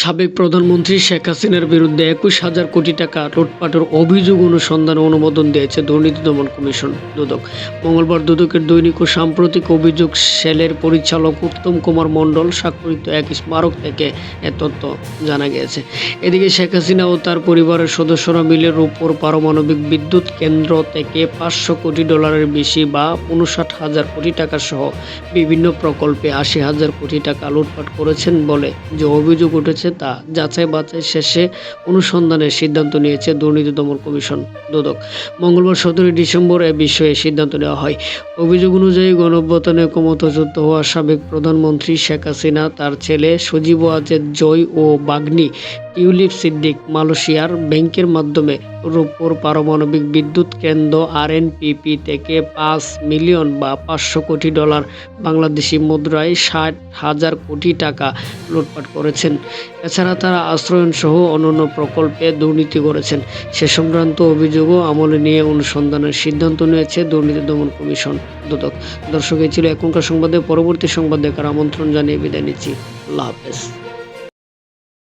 সাবেক প্রধানমন্ত্রী শেখ হাসিনার বিরুদ্ধে একুশ হাজার কোটি টাকা লুটপাটের অভিযোগ অনুসন্ধানে অনুমোদন দিয়েছে দুর্নীতি দমন কমিশন দুদক। মঙ্গলবার দুদকের দৈনিক ও সাম্প্রতিক অভিযোগ সেলের পরিচালক উত্তম কুমার মণ্ডল স্বাক্ষরিত এক স্মারক থেকে এ তথ্য জানা গিয়েছে। এদিকে শেখ হাসিনা ও তার পরিবারের সদস্যরা মিলে রূপপুর পারমাণবিক বিদ্যুৎ কেন্দ্র থেকে পাঁচশো কোটি ডলারের বেশি বা উনষাট হাজার কোটি টাকা সহ বিভিন্ন প্রকল্পে আশি হাজার কোটি টাকা লুটপাট করেছেন বলে যে অভিযোগ উঠেছে তা যাচাই বাছাই শেষে অনুসন্ধানের সিদ্ধান্ত নিয়েছে দুর্নীতি দমন কমিশন দুদক। মঙ্গলবার সতেরোই ডিসেম্বর এ বিষয়ে সিদ্ধান্ত নেওয়া হয়। অভিযোগ অনুযায়ী গণঅভ্যুত্থানে ক্ষমতাচ্যুত হওয়া সাবেক প্রধানমন্ত্রী শেখ হাসিনা, তার ছেলে সজীব ওয়াজেদ জয় ও বাগ্নি, টিউলিপ সিদ্দিক মালয়েশিয়ার ব্যাংকের মাধ্যমে রূপপুর পারমাণবিক বিদ্যুৎ কেন্দ্র আরএনপিপি থেকে পাঁচ মিলিয়ন বা পাঁচশো কোটি ডলার বাংলাদেশি মুদ্রায় ষাট হাজার কোটি টাকা লুটপাট করেছেন। এছাড়া তারা আশ্রয়ন সহ অন্যান্য প্রকল্পে দুর্নীতি করেছেন। সে সংক্রান্ত অভিযোগও আমলে নিয়ে অনুসন্ধানের সিদ্ধান্ত নিয়েছে দুর্নীতি দমন কমিশন দুদক। দর্শক, এই ছিল এখনকার সংবাদে। পরবর্তী সংবাদ দেখার আমন্ত্রণ জানিয়ে বিদায় নিচ্ছি। আল্লাহ হাফেজ।